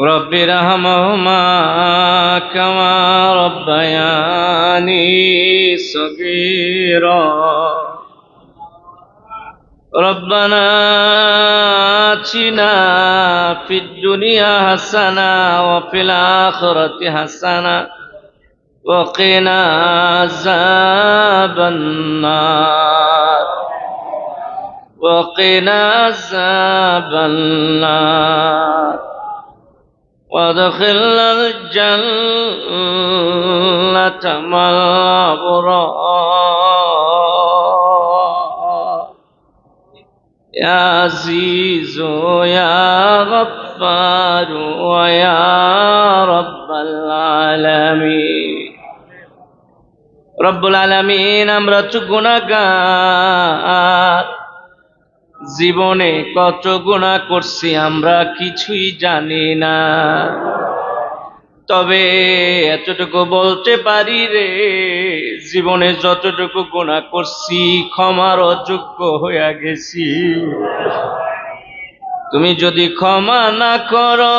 رب ارحمهما كما ربياني صغيرا. ربنا آتنا في الدنيا حسنة وفي الآخرة حسنة وقنا عذاب النار. وقنا عذاب النار. وادخلنا الجنة مع الأبرار يا عزيز يا غفار ويا رب العالمين রব্বুল আলমিন আমরা তো গুণাগার জীবনে কত গুণা করছি আমরা কিছুই জানি না। তবে এতটুকু বলতে পারি রে, জীবনে যতটুকু গুণা করছি ক্ষমার অযোগ্য হইয়া গেছি। তুমি যদি ক্ষমা না করো,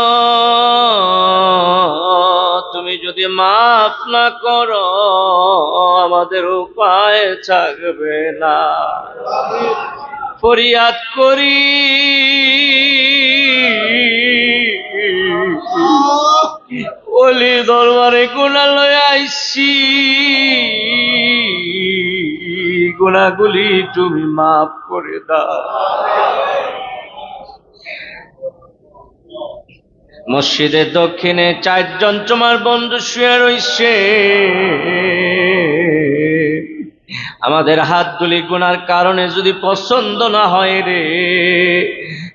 তুমি যদি মাফ না করো, আমাদের উপায় থাকবে না। ফরিয়াদ করি। ওলি দরবারে গুণা লয়ে আইসি। গুণাগুলি তুমি মাফ করে দাও। মসজিদের দক্ষিণে চারজন তোমার বন্ধু শুয়ে রইছে। আমাদের হাতগুলি গুনার কারণে যদি পছন্দ না হয় রে,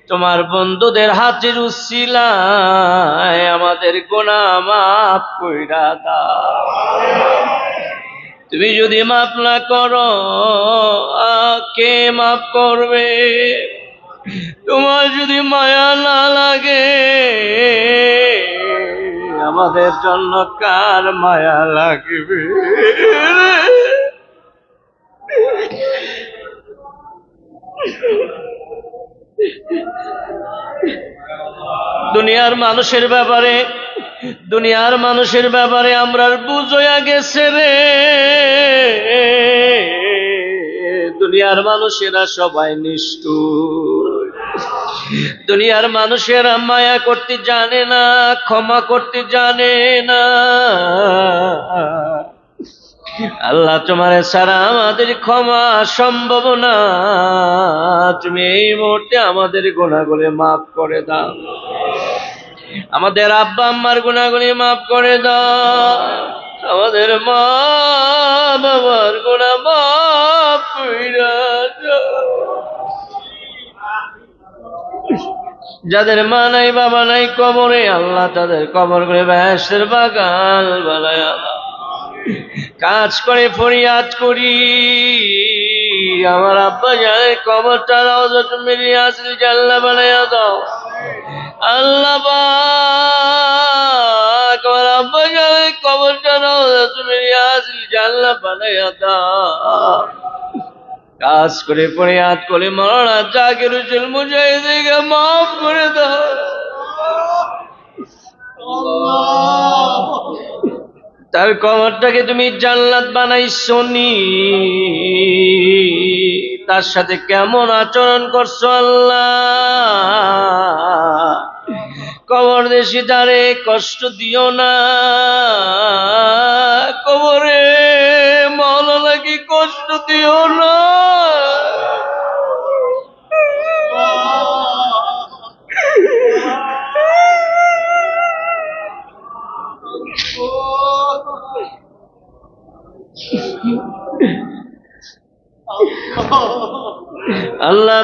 তোমার বন্ধুদের হাতের উচ্ছিলায় আমাদের গোনা মাফ কইরা দাও। তুমি যদি মাফ না করো কে মাফ করবে? তোমার যদি মায়া না লাগে, আমাদের জন্য কার মায়া লাগবে? দুনিয়ার মানুষের ব্যাপারে, দুনিয়ার মানুষের ব্যাপারে আমরা বুঝয়া গেছে রে। দুনিয়ার মানুষেরা সবাই নিষ্ঠুর। দুনিয়ার মানুষেরা মায়া করতে জানে না, ক্ষমা করতে জানে না। আল্লাহ তোমার সারা আমাদের ক্ষমা সম্ভব না। তুমি এই মুহূর্তে আমাদের গুণাগুলি মাফ করে দাও। আমাদের আব্বা আম্মার গুণাগুলি মাফ করে দাও। আমাদের মা বাবার গুণা মাফ যাদের মা নাই, বাবা নাই, কবরে আল্লাহ তাদের কবর করে ব্যাসের বাগান বানায় দাও। কাজ করে, ফরিয়াদ করি। আমার আব্বা যায় কবরটা রওজত মেরি আসল জাল্লা বানাইয়া দাও। আল্লাহ আমার আব্বা যায় কবরটা রওজত মেরি আসল জাল্লা বানাইয়া দাও। কাজ করে, ফরিয়াদ করে, মরনা জাকির হুসেন মুজাহিদিকে মাফ করে দাও। তার কবরটাকে তুমি জান্নাত বানাইছো নি তার সাথে কেমন আচরণ করছ আল্লাহ? কবর দেশি তারে কষ্ট দিও না। কবরে মৌলানাকে কষ্ট দিও না?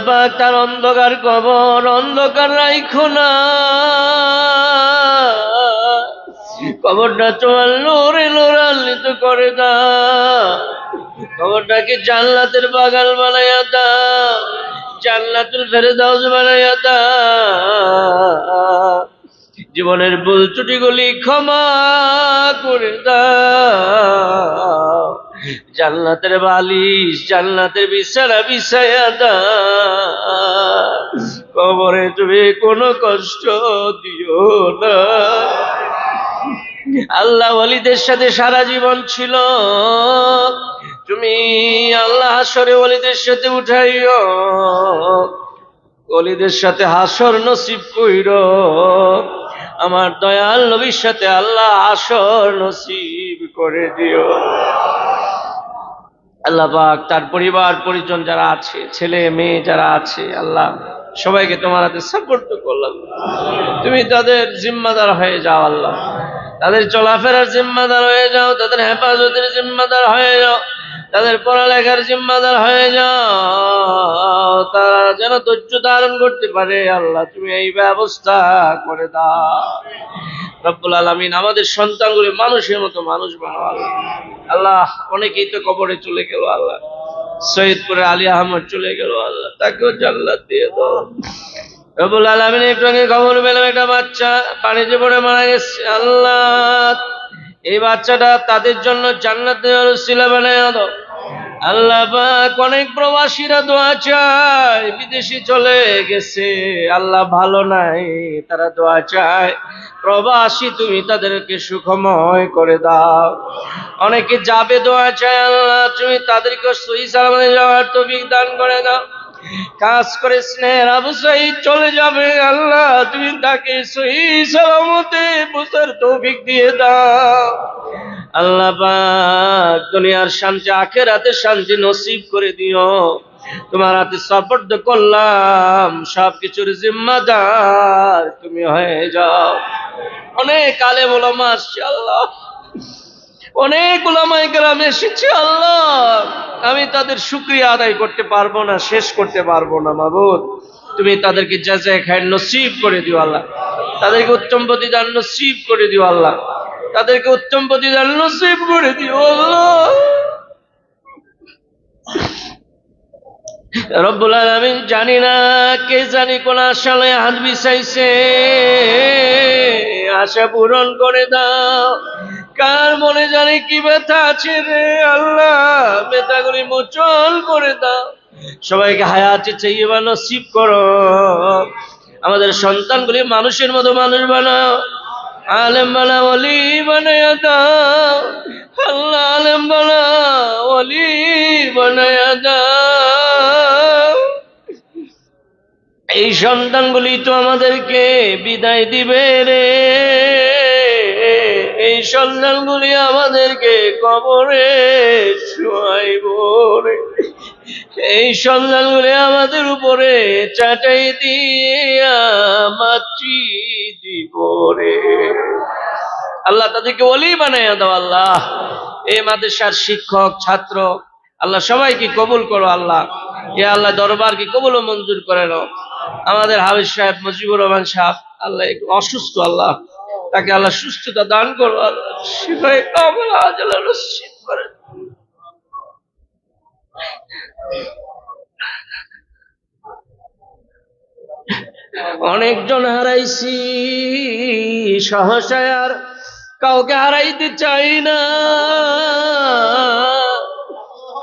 পাক তার অন্ধকার কবর, অন্ধকার রাইখো না কবরটা তোমার লোরে লোরান্বিত করে দাও। কবরটাকে জান্নাতের বাগান বানাইয়া দাও। জান্নাতুল ফেরদাউস বানাইয়া দাও। জীবনের ভুল ত্রুটিগুলি ক্ষমা করে দাও। জান্নাতের বালিশ, জান্নাতের বিছানা বিছায়া কবরে তুমি কোনো কষ্ট দিও না। আল্লাহ ওলিদের সাথে সারা জীবন ছিল। তুমি আল্লাহ হাসরে ওলিদের সাথে উঠাইও। ওলিদের সাথে হাসর নসিব কইর। আমার দয়াল নবীর সাথে আল্লাহ হাসর নসিব করে দিও। আল্লাহ পাক তার পরিবার পরিজন যারা আছে, ছেলে, মেয়ে যারা আছে, আল্লাহ সবাইকে তোমার হাতে সাপোর্ট করলাম। তুমি তাদের জিম্মাদার হয়ে যাও আল্লাহ। তাদের চলাফেরার জিম্মাদার হয়ে যাও, তাদের হেফাজতের জিম্মাদার হয়ে যাও, তাদের পড়ালেখার জিম্মাদার হয়ে যাও। তারা যেন ধৈর্য ধারণ করতে পারে আল্লাহ, তুমি এই ব্যবস্থা করে দাও। রব্বুল আলমিন আমাদের সন্তানগুলি মানুষের মতো মানুষ বানাও আল্লাহ। আল্লাহ, অনেকেই তো কবরে চলে গেল আল্লাহ। সৈয়দপুরে আলী আহমদ চলে গেল, আল্লাহ তাকেও জান্নাত দিয়ে দাও। রবুল আলমিন একটু খবর পেলাম একটা বাচ্চা পানিতে পড়ে মারা গেছে, আল্লাহ। এই বাচ্চাটা তাদের জন্য জান্নাতের শিলা বানায় দাও আল্লাহ পাক অনেক প্রবাসীরা দোয়া চায়, বিদেশি চলে গেছে। আল্লাহ ভালো নাই, তারা দোয়া চায়, প্রবাসী তুমি তাদেরকে সুখময় করে দাও। অনেকে যাবে দোয়া চায়, আল্লাহ তুমি তাদেরকে সহি সালামে যাওয়ার তুমি দান করে দাও। কাজ করে আবু সাইদ চলে যাবে আল্লাহ, তুমি তাকে সহি সালামতে বুঝার তৌফিক দিয়ে দাও। আল্লাহ দুনিয়ার শান্তি, আখেরাতে শান্তি নসিব করে দিও। তোমার হাতে সপর্দ করলাম সব কিছুর জিম্মাদার তুমি হয়ে যাও। অনেক আলে ওলামা আসছে, আল্লাহ। অনেক ওলামাই গ্রামে এসেছে, আল্লাহ। আমি তাদের শুক্রিয়া আদায় করতে পারব না, শেষ করতে পারব না, মাবুদ। তুমি তাদেরকে যা যা খায় নসিব করে দিও, আল্লাহ। তাদেরকে উত্তম প্রতিদান নসিব করে দিও, আল্লাহ। তাদেরকে উত্তম প্রতিদান নসিব করে দিও, আল্লাহ। আলামিন জানি না কে জানি কোন আশালয়ে হাত বিছাইছে আশা পূরণ করে দাও। কার মনে জানি কি ব্যথা আছে রে আল্লাহ? ব্যথাগুলি মোচন করে দাও। সবাইকে হায়াতে চাইয়ে বা নসিব করো। আমাদের সন্তানগুলি মানুষের মতো মানুষ বানাও। আলেম বানা অলি বানায় দাও। আল্লাহ আলেম বানা অলি বানায়া দাও। এই সন্তানগুলি তো আমাদেরকে বিদায় দিবে রে। সন্তানগুলি আমাদেরকে কবরে এই আমাদের উপরে চাটাই দিয়া মাতৃ দিব আল্লাহ তাদেরকে ওলি বানাইয়া দাও আল্লাহ। এই মাদ্রাসার শিক্ষক, ছাত্র, আল্লাহ সবাইকে কবুল করো আল্লাহ। এ আল্লাহ দরবারকে কবুল ও মঞ্জুর করে নাও। আমাদের হাবিজ সাহেব, মুজিবুর রহমান সাহেব, আল্লাহ অসুস্থ আল্লাহ। তাকে আল্লাহ সুস্থতা দান করো আল্লাহ অনেকজন হারাইছি, সহসায় আর কাউকে হারাইতে চাই না।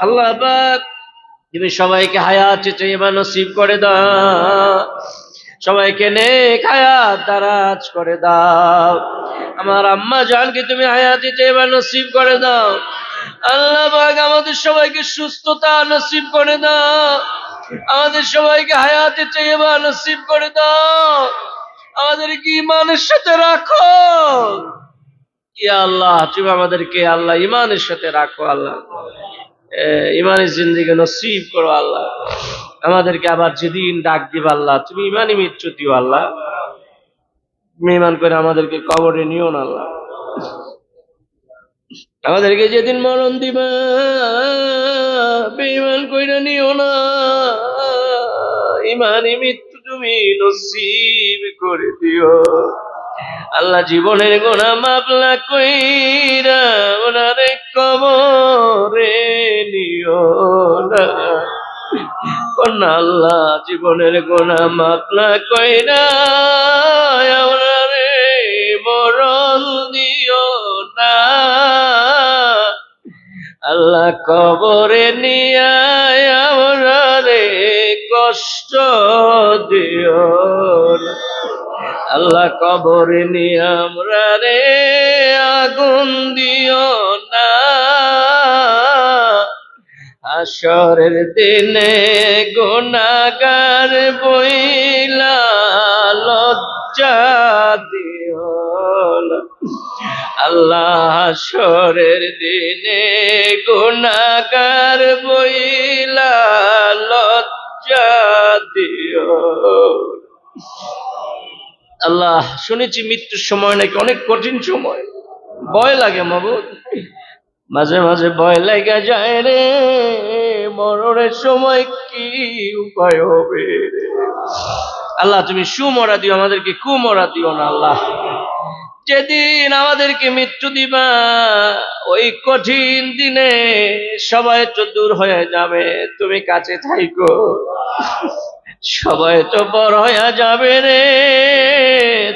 আল্লাহ তুমি সবাইকে হায়াত চাইবা নসিব করে দাও। সবাইকে নেক হায়াত দারাজ করে দাও। আমার আম্মা জানকে তুমি হায়াতি চাইবা নসিব করে দাও। আল্লাহ পাক আমাদের সবাইকে সুস্থতা নসিব করে দাও। আমাদের সবাইকে হায়াতে চাইবা নসিব করে দাও। আমাদেরকে ইমানের সাথে রাখো। ইয়া আল্লাহ, তুমি আমাদেরকে আল্লাহ ইমানের সাথে রাখো আল্লাহ। ইমানের জিন্দিগি নসিব করো আল্লাহ। আমাদেরকে আবার যেদিন ডাক দিবা আল্লাহ, তুমি ইমানই মৃত্যু দিও আল্লাহ। তুমি ইমান করে আমাদেরকে কবরে নিও না আল্লাহ। আমাদেরকে যেদিন মরণ দিবা বেঈমান কইরা নিও না। ইমানই মৃত্যু তুমি নসিব করে দিও। আল্লাহ জীবনের গোনা মাপলা কইরা ওনারে কবরে নিও না। কন্যা, আল্লাহ জীবনের গোনা মাপলা কইরা ওনারে মরণ দিও না। আল্লাহ কবরে নিয়ে ওনারে কষ্ট দিও না। আল্লাহ কবরে নিয়ে আমরা রে আগুন দিও না আসরের দিনে গুনাগার বইলা লজ্জা দিও আল্লাহ আসরের দিনে গুনাগার বইলা লজ্জা দিও আল্লাহ, শুনেছি মৃত্যুর সময় নাকি অনেক কঠিন সময়। ভয় লাগে মাবুদ মাঝে মাঝে ভয় লেগে যায় রে, মরণের সময় কি উপায় হবে? আল্লাহ, তুমি সুমরা দিও, আমাদেরকে কুমরা দিও না আল্লাহ। যেদিন আমাদেরকে মৃত্যু দিবা, ওই কঠিন দিনে সবাই তো দূর হয়ে যাবে, তুমি কাছে থাইকো। সবাই তো বড় হইয়া যাবে রে,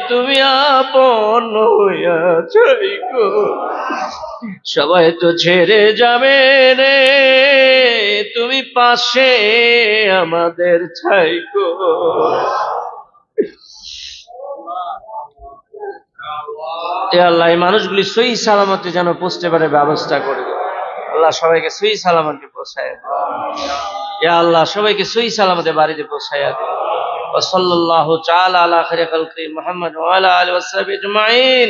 তুমি আপন হইয়া যাইগো সবাই তো ছেড়ে যাবে রে তুমি পাশে আমাদের ছাইকো এ আল্লাহ এই মানুষগুলি সই সালামতে যেন পৌঁছতে পারে ব্যবস্থা করে দাও। আল্লাহ সবাইকে সই সালামতে পৌঁছায় দাও। ইয়া আল্লাহ সবাইকে সই সালামতে বাড়িতে পৌঁছাইয়া দেয় وصلى الله تعالى على خير خلقه محمد وعلى اله وصحبه اجمعين